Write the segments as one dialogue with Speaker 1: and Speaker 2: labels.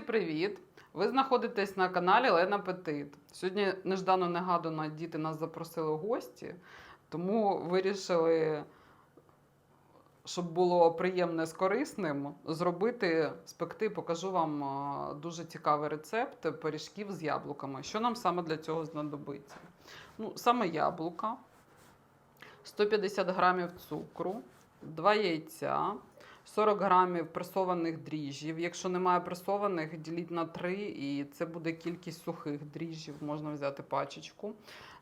Speaker 1: Друзі, привіт! Ви знаходитесь на каналі Лена Петит. Сьогодні неждано негадано діти нас запросили в гості, тому вирішили, щоб було приємне з корисним, зробити, спекти, покажу вам дуже цікавий рецепт пиріжків з яблуками. Що нам саме для цього знадобиться? Ну, саме яблука, 150 грамів цукру, 2 яйця. 40 грамів пресованих дріжджів. Якщо немає пресованих, діліть на 3, і це буде кількість сухих дріжджів, можна взяти пачечку.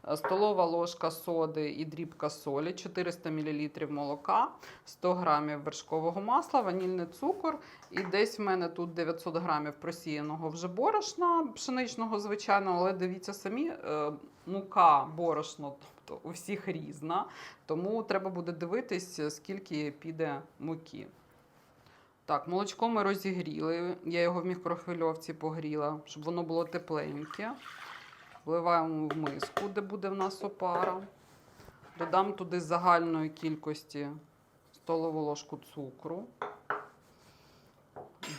Speaker 1: Е, Столова ложка соди і дрібка солі, 400 мл молока, 100 грамів вершкового масла, ванільний цукор. І десь в мене тут 900 грамів просіяного вже борошна, пшеничного, звичайно, але дивіться самі, е, мука, борошно, тобто у всіх різна. Тому треба буде дивитись, скільки піде муки. Так, молочко ми розігріли. Я його в мікрохвильовці погріла, щоб воно було тепленьке. Вливаємо в миску, де буде в нас опара. Додам туди загальної кількості столову ложку цукру,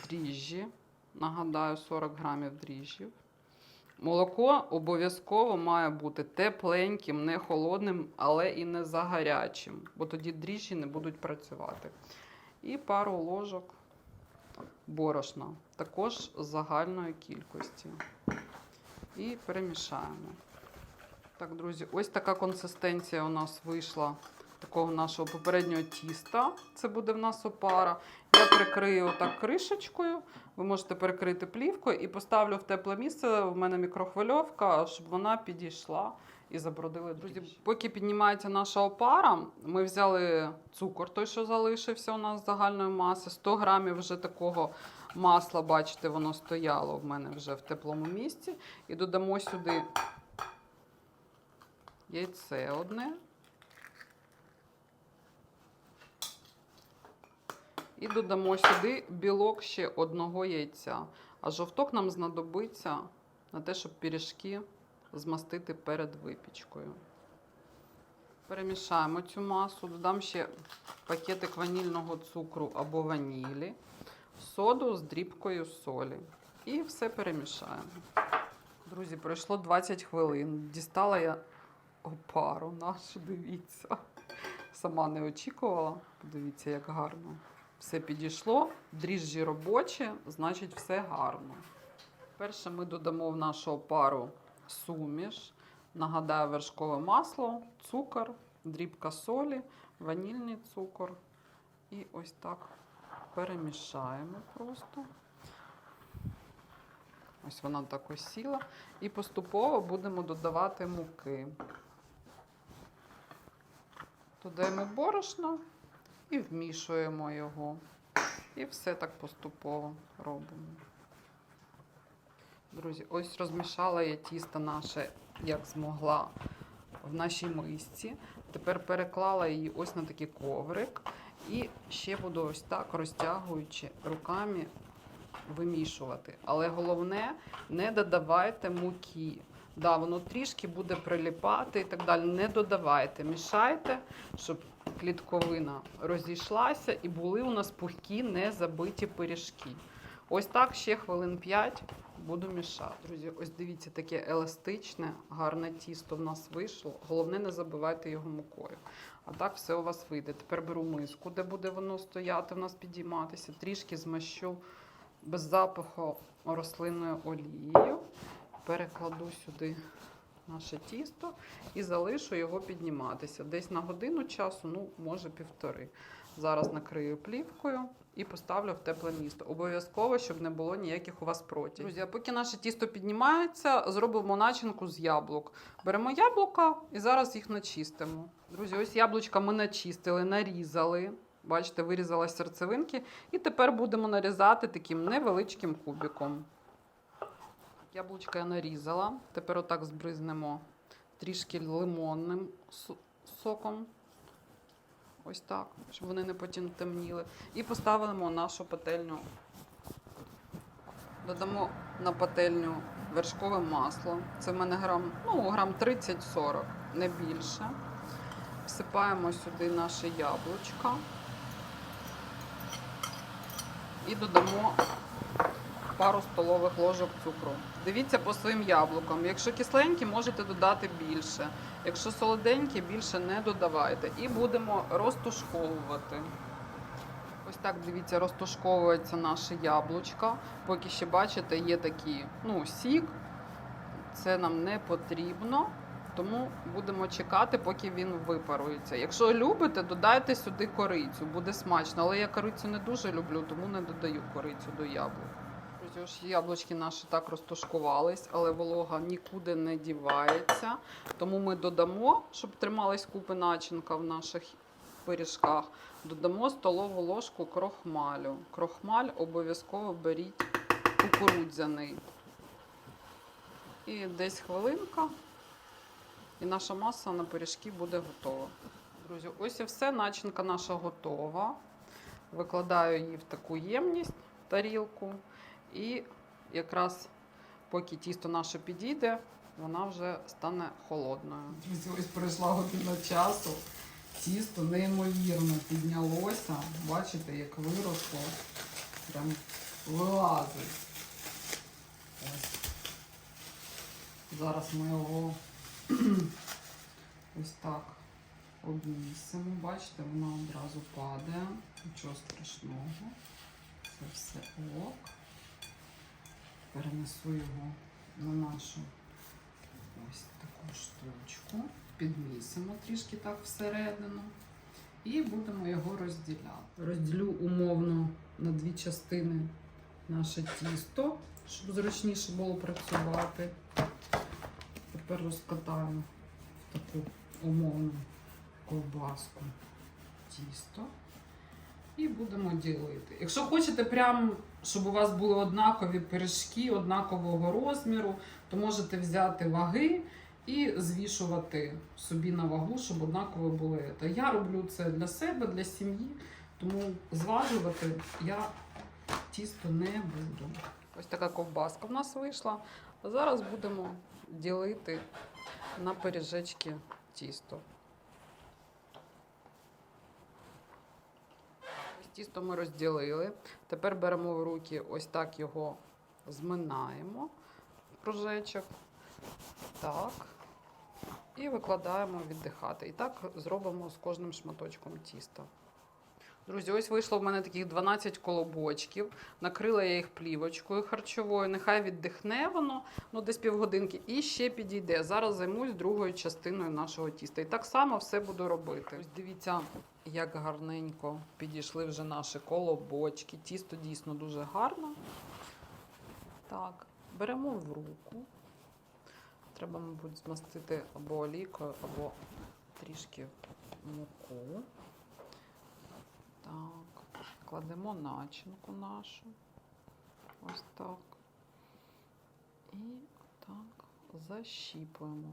Speaker 1: дріжджі. Нагадаю, 40 грамів дріжджів. Молоко обов'язково має бути тепленьким, не холодним, але і не загарячим, бо тоді дріжджі не будуть працювати. І пару ложок борошна, також з загальної кількості. І перемішаємо. Так, друзі, ось така консистенція у нас вийшла такого нашого попереднього тіста. Це буде в нас опара. Я прикрию так кришечкою. Ви можете перекрити плівкою і поставлю в тепле місце. В мене мікрохвильовка, щоб вона підійшла і забродили. Друзі, поки піднімається наша опара, ми взяли цукор, той, що залишився у нас з загальної маси, 100 грамів вже такого масла, бачите, воно стояло в мене вже в теплому місці. І додамо сюди яйце одне. І додамо сюди білок ще одного яйця. А жовток нам знадобиться на те, щоб пиріжки змастити перед випічкою. Перемішаємо цю масу, додам ще пакетик ванільного цукру або ванілі, соду з дрібкою солі. І все перемішаємо. Друзі, пройшло 20 хвилин. Дістала я опару нашу, дивіться. Сама не очікувала. Подивіться, як гарно. Все підійшло, дріжджі робочі, значить все гарно. Перше ми додамо в нашу опару суміш. Нагадаю, вершкове масло, цукор, дрібка солі, ванільний цукор. І ось так перемішаємо просто. Ось вона так осіла. І поступово будемо додавати муки. Додаємо борошно і вмішуємо його. І все так поступово робимо. Друзі, ось розмішала я тісто наше, як змогла, в нашій мисці. Тепер переклала її ось на такий коврик. І ще буду ось так, розтягуючи руками, вимішувати. Але головне, не додавайте муки. Да, воно трішки буде приліпати і так далі. Не додавайте, мішайте, щоб клітковина розійшлася і були у нас пухкі, не забиті пиріжки. Ось так ще хвилин 5 буду мішати. Друзі, ось дивіться, таке еластичне, гарне тісто в нас вийшло. Головне, не забивайте його мукою. А так все у вас вийде. Тепер беру миску, де буде воно стояти, в нас підійматися. Трішки змащу без запаху рослинною олією. Перекладу сюди наше тісто і залишу його підніматися. Десь на годину часу, ну, може півтори. Зараз накрию плівкою і поставлю в тепле місто. Обов'язково, щоб не було ніяких у вас протягів. Друзі, а поки наше тісто піднімається, зробимо начинку з яблук. Беремо яблука і зараз їх начистимо. Друзі, ось яблучка ми начистили, нарізали. Бачите, вирізала серцевинки. І тепер будемо нарізати таким невеличким кубиком. Яблучка я нарізала. Тепер отак збризнемо трішки лимонним соком. Ось так, щоб вони не потім темніли. І поставимо нашу пательню. Додамо на пательню вершкове масло. Це в мене грам, ну, грам 30-40, не більше. Всипаємо сюди наше яблучко. І додамо пару столових ложок цукру. Дивіться по своїм яблукам. Якщо кисленькі, можете додати більше. Якщо солоденькі, більше не додавайте. І будемо розтушковувати. Ось так, дивіться, розтушковується наше яблучко. Поки ще бачите, є такий ну, сік. Це нам не потрібно. Тому будемо чекати, поки він випарується. Якщо любите, додайте сюди корицю, буде смачно. Але я корицю не дуже люблю, тому не додаю корицю до яблук. Ось яблучки наші так розтушкувались, але волога нікуди не дівається. Тому ми додамо, щоб трималась купи начинка в наших пиріжках. Додамо столову ложку крохмалю. Крохмаль обов'язково беріть кукурудзяний. І десь хвилинка, і наша маса на пиріжки буде готова. Друзі, ось і все. Начинка наша готова. Викладаю її в таку ємність, тарілку. І якраз поки тісто наше підійде, вона вже стане холодною. Ось пройшла година часу. Тісто неймовірно піднялося. Бачите, як виросло. Прям вилазить. Ось. Зараз ми його ось так обмісимо. Бачите, воно одразу падає. Нічого страшного. Це все ок. Перенесу його на нашу ось таку штучку. Підмісимо трішки так всередину. І будемо його розділяти. Розділю умовно на дві частини наше тісто, щоб зручніше було працювати. Тепер розкатаю в таку умовну ковбаску тісто. І будемо ділити. Якщо хочете, прям, щоб у вас були однакові пиріжки однакового розміру, то можете взяти ваги і звішувати собі на вагу, щоб однаково були. Та я роблю це для себе, для сім'ї, тому зважувати я тісто не буду. Ось така ковбаска в нас вийшла. Зараз будемо ділити на пиріжечки тісто. Тісто ми розділили. Тепер беремо в руки, ось так його зминаємо кружечок. Так. І викладаємо віддихати. І так зробимо з кожним шматочком тіста. Друзі, ось вийшло в мене таких 12 колобочків. Накрила я їх плівочкою харчовою. Нехай віддихне воно, ну десь півгодинки, і ще підійде. Зараз займусь другою частиною нашого тіста. І так само все буду робити. Ось дивіться, як гарненько підійшли вже наші колобочки. Тісто дійсно дуже гарно. Так, беремо в руку. Треба, мабуть, змастити або олійкою, або трішки муку. Так, кладемо начинку нашу. Ось так. І так защіпуємо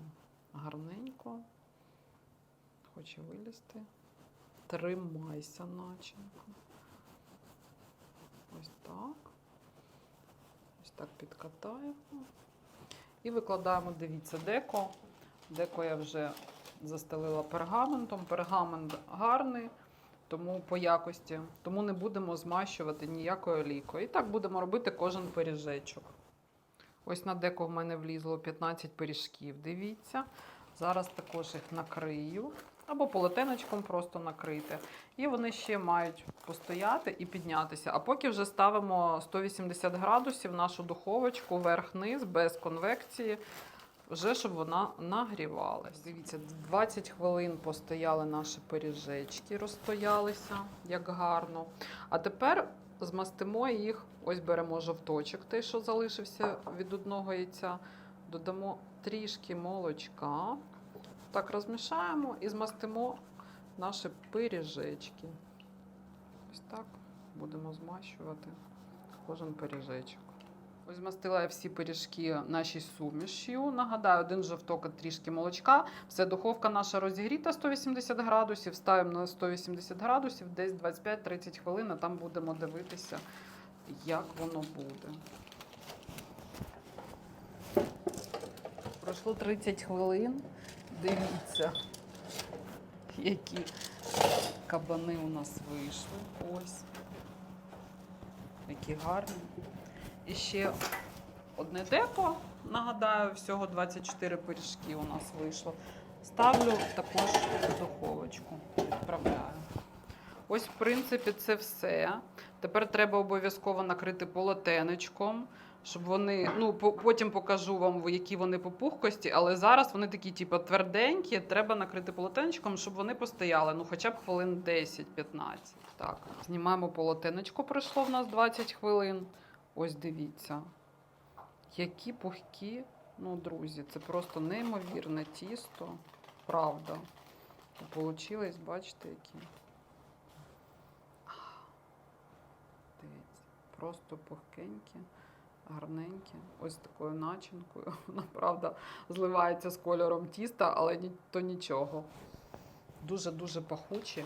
Speaker 1: гарненько. Хоче вилізти. Тримайся, начинка. Ось так. Ось так підкатаємо. І викладаємо, дивіться, деко. Деко я вже застелила пергаментом. Пергамент гарний, тому по якості. Тому не будемо змащувати ніякою олійкою. І так будемо робити кожен пиріжечок. Ось на деко в мене влізло 15 пиріжків. Дивіться. Зараз також їх накрию. Або полотенечком просто накрити. І вони ще мають постояти і піднятися. А поки вже ставимо 180 градусів нашу духовочку вверх-низ, без конвекції, вже щоб вона нагрівалась. Дивіться, 20 хвилин постояли наші пиріжечки, розстоялися, як гарно. А тепер змастимо їх, ось беремо жовточок, той, що залишився від одного яйця, додамо трішки молочка. Так розмішаємо і змастимо наші пиріжечки. Ось так будемо змащувати кожен пиріжечок. Ось змастила я всі пиріжки нашій сумішю. Нагадаю, один жовток трішки молочка. Все, духовка наша розігріта 180 градусів. Ставимо на 180 градусів, десь 25-30 хвилин, а там будемо дивитися, як воно буде. Пройшло 30 хвилин. Дивіться, які кабани у нас вийшли. Ось. Які гарні. І ще одне деко. Нагадаю, всього 24 пиріжки у нас вийшло. Ставлю також в духовочку. Відправляю. Ось, в принципі, це все. Тепер треба обов'язково накрити полотенечком, щоб вони. Ну, потім покажу вам, які вони по пухкості, але зараз вони такі, типу, тверденькі. Треба накрити полотенечком, щоб вони постояли. Ну, хоча б хвилин 10-15. Так, знімаємо полотенечко, пройшло в нас 20 хвилин. Ось дивіться. Які пухкі, ну, друзі, це просто неймовірне тісто. Правда. Получилось, бачите, які. Дивіться, просто пухкенькі, гарненькі. Ось такою начинкою. Вона, правда, зливається з кольором тіста, але то нічого. Дуже-дуже пахучі.